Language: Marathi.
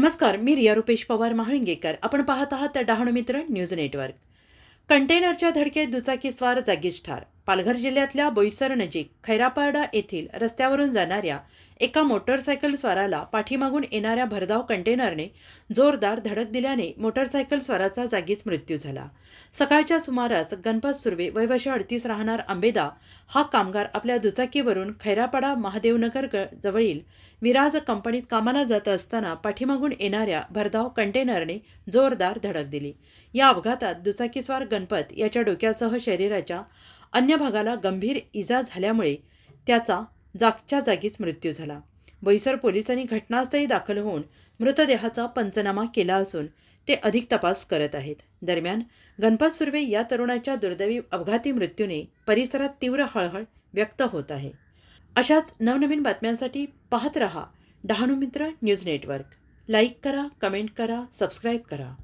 नमस्कार मी रिया रुपेश पवार महाळिंगेकर. आपण पाहत आहात डहाणू मित्र न्यूज नेटवर्क. कंटेनरच्या धडकेत दुचाकीस्वार जागीच ठार पालघर जिल्ह्यातल्या बोईसर नजीक खैरापारडा येथील रस्त्यावरून जाणाऱ्या एका मोटरसायकल स्वाराला पाठीमागून येणाऱ्या भरधाव कंटेनरने जोरदार धडक दिल्याने मोटरसायकल स्वाराचा जागीच मृत्यू झाला. सकाळच्या सुमारास गणपत सुर्वे वयवर्ष अडतीस राहणार आंबेदा हा कामगार आपल्या दुचाकीवरून खैरापाडा महादेवनगर जवळील विराज कंपनीत कामाला जात असताना पाठीमागून येणाऱ्या भरधाव कंटेनरने जोरदार धडक दिली. या अपघातात दुचाकीस्वार गणपत याच्या डोक्यासह शरीराच्या अन्य भागाला गंभीर इजा झाल्यामुळे त्याचा जागच्या जागीच मृत्यू झाला. बोईसर पोलिसांनी घटनास्थळी दाखल होऊन मृतदेहाचा पंचनामा केला असून ते अधिक तपास करत आहेत. दरम्यान गणपत सुर्वे या तरुणाच्या दुर्दैवी अपघाती मृत्यूने परिसरात तीव्र हळहळ व्यक्त होत आहे. अशाच नवनवीन बातम्यांसाठी पाहत रहा Dahanu Mitra news network. Like करा कमेंट करा सबस्क्राईब करा.